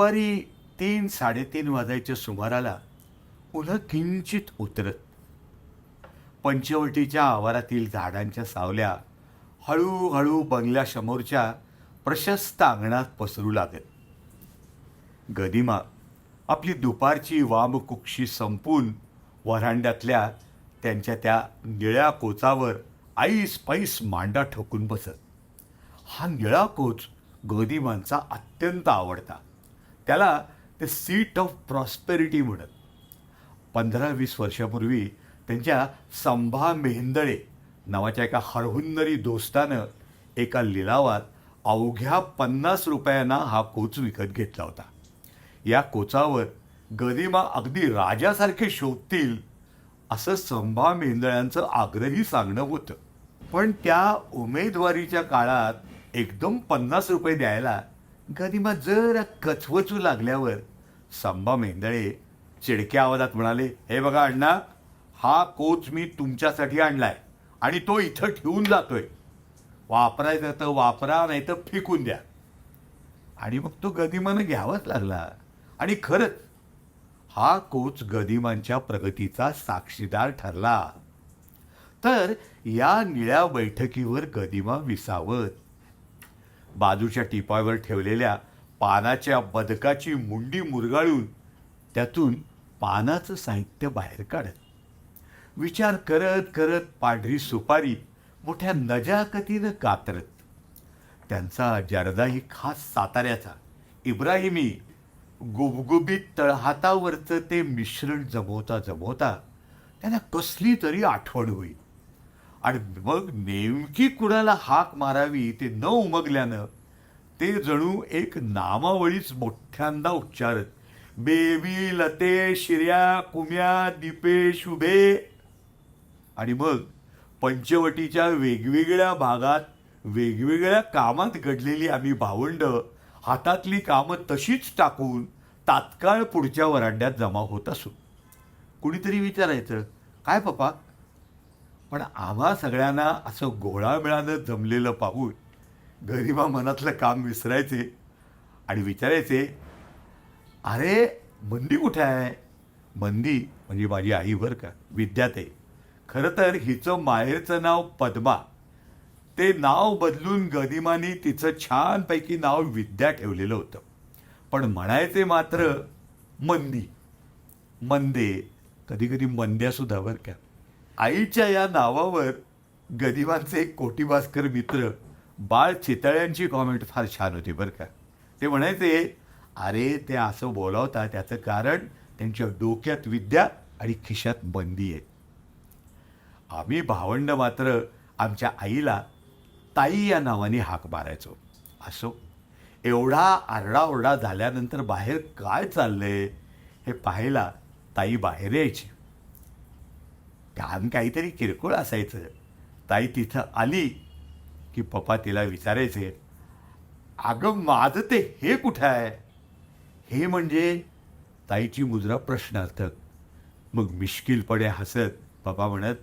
दुपारी तीन साडेतीन वाजायच्या सुमाराला उन्हं किंचित उतरत. पंचवटीच्या आवारातील झाडांच्या सावल्या हळूहळू बंगल्यासमोरच्या प्रशस्त अंगणात पसरू लागत. गदिमा आपली दुपारची वामकुक्षी संपून वरांड्यातल्या त्यांच्या त्या निळ्या कोचावर आईस पैस मांडा ठोकून बसत. हा निळा कोच गदिमांचा अत्यंत आवडता. त्याला ते सीट ऑफ प्रॉस्पेरिटी म्हणत. पंधरा वीस वर्षापूर्वी त्यांच्या संभा मेहेंदळे नावाच्या एका हरहुन्नरी दोस्तानं एका लिलावात अवघ्या पन्नास रुपयांना हा कोच विकत घेतला होता. या कोचावर गदिमा अगदी राजासारखे शोधतील असं संभा मेंदळ्यांचं आग्रही सांगणं होतं. पण त्या उमेदवारीच्या काळात एकदम पन्नास रुपये द्यायला गदिमा जरा कचवचू लागल्यावर संभा मेंदळे चिडक्या आवाजात म्हणाले हे बघा अण्णा हा कोच मी तुमच्यासाठी आणलाय आणि तो इथं ठेवून जातोय. वापरायचं तर वापरा नाही तर फेकून द्या. आणि मग तो गदिमानं घ्यावाच लागला. आणि खरंच हा कोच गदिमांच्या प्रगतीचा साक्षीदार ठरला. तर या निळ्या बैठकीवर गदिमा विसावत बाजूच्या टिपावर ठेवलेल्या पानाच्या बदकाची मुंडी मुरगाळून त्यातून पानाचं साहित्य बाहेर काढत. विचार करत करत पांढरी सुपारी मोठ्या नजाकतीनं कातरत. त्यांचा जर्दाही खास साताऱ्याचा इब्राहिमी गुबगुबीत तळहातावरचं ते मिश्रण जमवता जमवता त्यांना कसली तरी आठवण होईल. आणि मग नेमकी कुणाला हाक मारावी ते न उमगल्यानं ते जणू एक नामावळीच मोठ्यांदा उच्चारत बेबी लते शिर्या कुम्या दीपे शुभे. आणि मग पंचवटीच्या वेगवेगळ्या भागात वेगवेगळ्या कामात घडलेली आम्ही भावंड हातातली कामं तशीच टाकून तात्काळ पुढच्या वरांड्यात जमा होत असू. कुणीतरी विचारायचं काय पप्पा पण आम्हा सगळ्यांना असं गोळामेळानं जमलेलं पाहून गरिबा मनातलं काम विसरायचे आणि विचारायचे अरे मंदी कुठे आहे? मंदी म्हणजे माझी आई बरं का विद्याते खरं तर हिचं माहेरचं नाव पद्मा. ते नाव बदलून गदिमानी तिचं छानपैकी नाव विद्या ठेवलेलं होतं. पण म्हणायचे मात्र मंदी. मंदे. कधी कधी मंद्यासुद्धा बरं का. आईच्या या नावावर गरिबांचे एक कोटीभास्कर मित्र बाळ चितळ्यांची कॉमेंट फार छान होती बरं का. ते म्हणायचे अरे ते असं बोलावता त्याचं कारण त्यांच्या डोक्यात विद्या आणि खिशात बंदी आहे. आम्ही भावंड मात्र आमच्या आईला ताई या नावाने हाक मारायचो. असो एवढा आरडाओरडा झाल्यानंतर बाहेर काय चाललं आहे हे पाहायला ताई बाहेर यायची. काम काहीतरी किरकोळ असायचं. ताई तिथं आली की पप्पा तिला विचारायचे अगं माझं ते हे कुठं आहे? हे म्हणजे ताईची मुद्रा प्रश्नार्थक. मग मिश्किलपणे हसत पप्पा म्हणत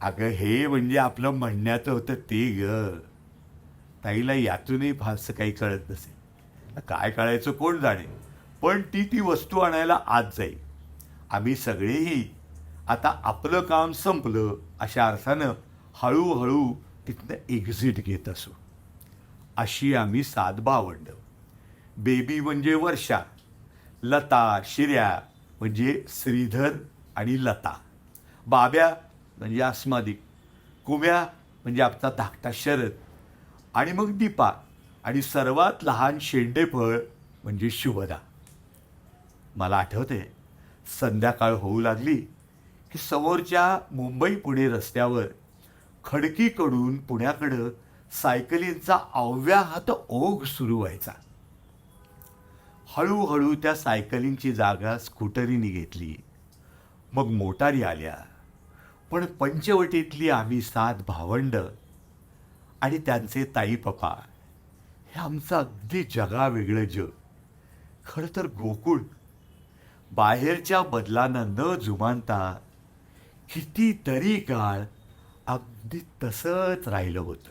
अगं हे म्हणजे आपलं म्हणण्याचं होतं ते ग. ताईला यातूनही फारसं काही कळत नसे. काय कळायचं कोण जाणे? पण ती ती वस्तू आणायला आत जाईल. आम्ही सगळेही आता आपलं काम संपलं अशा अर्थानं हळूहळू तिथनं एक्झिट घेत असू. अशी आम्ही सात भावंड बेबी म्हणजे वर्षा लता शिर्या म्हणजे श्रीधर आणि लता. बाब्या म्हणजे अस्मादिक कुम्या म्हणजे आपला धाकटा शरद आणि मग दीपा आणि सर्वात लहान शेंडेफळ म्हणजे शुभदा मला आठवते संध्याकाळ होऊ लागली की समोरच्या मुंबई पुणे रस्त्यावर खडकीकडून पुण्याकडं सायकलींचा अव्याहत ओघ सुरू व्हायचा. हळूहळू त्या सायकलींची जागा स्कूटरीने घेतली. मग मोटारी आल्या. पण पंचवटीतली आम्ही सात भावंड आणि त्यांचे ताई पप्पा हे आमचं अगदी जगावेगळं जग खरं तर गोकुळ. बाहेरच्या बदलांना न जुमानता कितीतरी काळ अगदी तसंच राहिलं होतं.